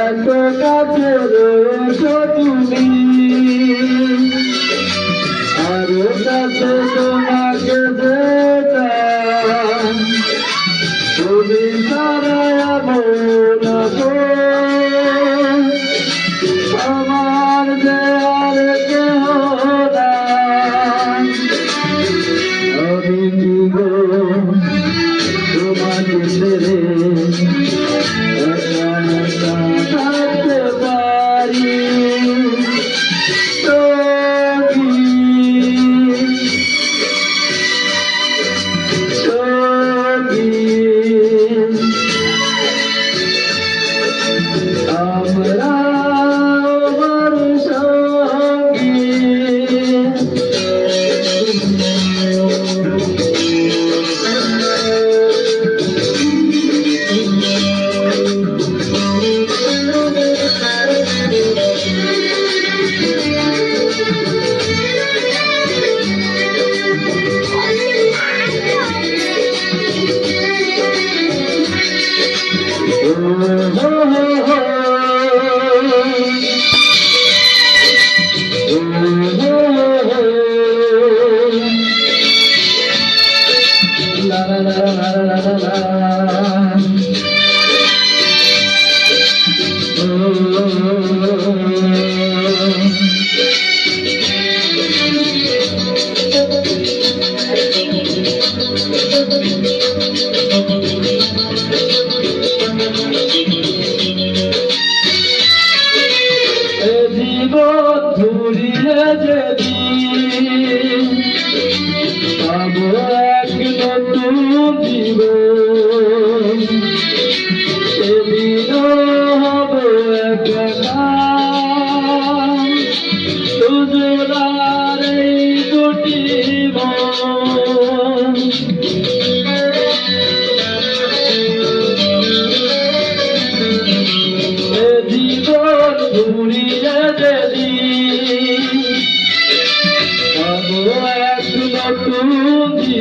এত কাছে রয়েছ তুমি আরও কাছে তোমাকে দেয়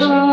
love.